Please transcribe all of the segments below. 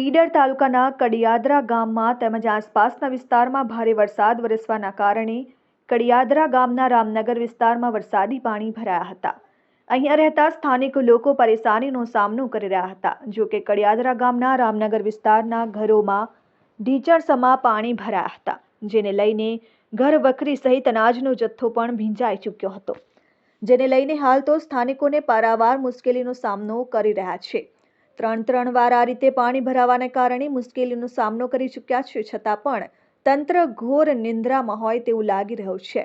ઈડર તાલુકાના કડિયાદરા ગામમાં તેમજ આસપાસના વિસ્તારમાં ભારે વરસાદ વરસવાના કારણે કડિયાદરા ગામના રામનગર વિસ્તારમાં વરસાદી પાણી ભરાયા હતા. અહીંયા રહેતા સ્થાનિક લોકો પરેશાનીનો સામનો કરી રહ્યા હતા. જો કે કડિયાદરા ગામના રામનગર વિસ્તારના ઘરોમાં ઢીચણસમાં પાણી ભરાયા હતા, જેને લઈને ઘર વખરી સહિત અનાજનો જથ્થો પણ ભીંજાઈ ચૂક્યો હતો. જેને લઈને હાલ તો સ્થાનિકોને પારાવાર મુશ્કેલીનો સામનો કરી રહ્યા છે. ત્રણ ત્રણ વાર આ રીતે પાણી ભરાવાને કારણે મુશ્કેલીનો સામનો કરી ચૂક્યા છે, છતાં પણ તંત્ર ઘોર નિંદ્રામાં હોય તેવું લાગી રહ્યું છે.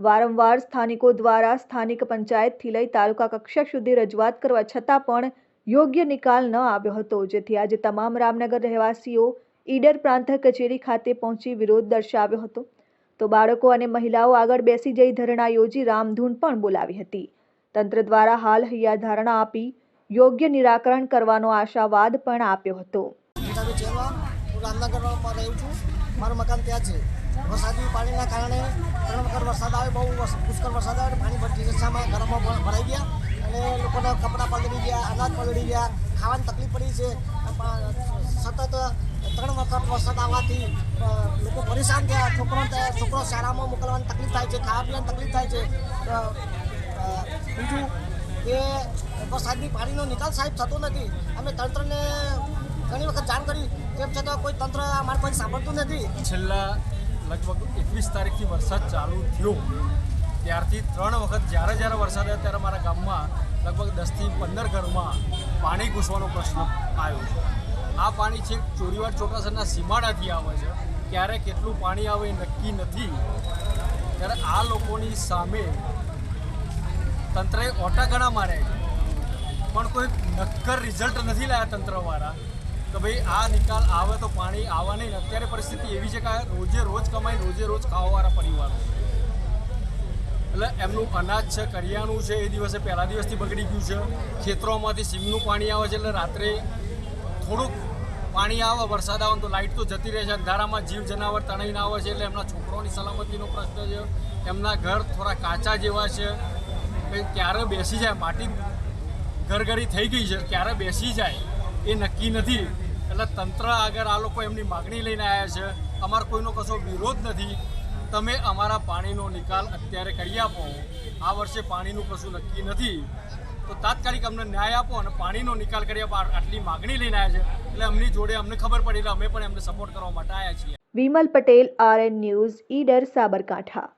વારંવાર સ્થાનિકો દ્વારા સ્થાનિક પંચાયતથી લઈ તાલુકા કક્ષા સુધી રજૂઆત કરવા છતાં પણ યોગ્ય નિકાલ ન આવ્યો હતો, જેથી આજે તમામ રામનગર રહેવાસીઓ ઈડર પ્રાંત કચેરી ખાતે પહોંચી વિરોધ દર્શાવ્યો હતો. તો બાળકો અને મહિલાઓ આગળ બેસી જઈ ધરણા યોજી રામધૂન પણ બોલાવી હતી. તંત્ર દ્વારા હાલ હૈયા ધારણા આપી યોગ્ય નિરાકરણ કરવાનો આશાવાદ પણ આપ્યો હતો. હું રામનગરમાં રહું છું. મકાન ત્યાં છે. વરસાદી પાણીના કારણે ત્રણ વખત વરસાદ આવે, બહુ પુષ્કળ વરસાદ આવે, પાણી ભરતી રસ્તામાં ઘરમાં પણ ભરાઈ ગયા અને લોકોના કપડાં પલળી ગયા, અનાજ પલળી ગયા, ખાવાની તકલીફ પડી છે. સતત ત્રણ વખત વરસાદ આવવાથી લોકો પરેશાન થયા. છોકરો છોકરો શાળામાં મોકલવાની તકલીફ થાય છે, ખાવા પીવાની તકલીફ થાય છે. બીજું કે વરસાદની પાણીનો નિકાલ સાહેબ થતો નથી. અમે તંત્રને ઘણી વખત જાણ કરી. તેમ છતાં કોઈ તંત્ર અમારી પાસે સાંભળતું નથી. છેલ્લા લગભગ એકવીસ તારીખથી વરસાદ ચાલુ થયો. ત્યારથી ત્રણ વખત જ્યારે જ્યારે વરસાદ આવ્યો ત્યારે મારા ગામમાં લગભગ દસથી પંદર ઘરમાં પાણી ઘૂસવાનો પ્રશ્ન આવ્યો છે. આ પાણી છે ચોરીવાડ ચોટાસરના સીમાડાથી આવે છે. ક્યારે કેટલું પાણી આવે એ નક્કી નથી. ત્યારે આ લોકોની સામે તંત્રએ ઓટા ઘણા માર્યા છે. પણ કોઈ નક્કર રિઝલ્ટ નથી લાયા તંત્રવાળા. કે ભાઈ આ નિકાલ આવે તો પાણી આવવા નહીં, અત્યારે પરિસ્થિતિ એવી છે કે રોજે રોજ કમાઈ રોજે રોજ ખાવાવાળા પરિવારો. એટલે એમનું અનાજ છે, કરિયાણું છે, એ દિવસે પહેલા દિવસથી બગડી ગયું છે. ખેતરોમાંથી સીમનું પાણી આવે છે, એટલે રાત્રે થોડુંક પાણી આવે, વરસાદ આવે તો લાઇટ તો જતી રહે છે. અંધારામાં જીવ જનાવર તણાઈને આવે છે, એટલે એમના છોકરાઓની સલામતીનો પ્રશ્ન છે. એમના ઘર થોડા કાચા જેવા છે. ક્યારે બેસી જાય? માટી ઘરઘરી થઈ ગઈ છે. ક્યારે બેસી જાય એ નક્કી નથી. એટલે તંત્ર આગળ આ લોકો એમની માગણી લઈને આવ્યા છે. અમારો કોઈનો કશો વિરોધ નથી. તમે અમારા પાણીનો નિકાલ અત્યારે કરી આપો. આ વર્ષે પાણીનું કશું નક્કી નથી. તો તાત્કાલિક અમને ન્યાય આપો અને પાણીનો નિકાલ કરી આપો. આટલી માગણી લઈને આવ્યા છે. એટલે અમની જોડે અમને ખબર પડી. એટલે અમે પણ એમને સપોર્ટ કરવા માટે આવ્યા છીએ. Vimal Patel RN news, Idar, Sabarkantha.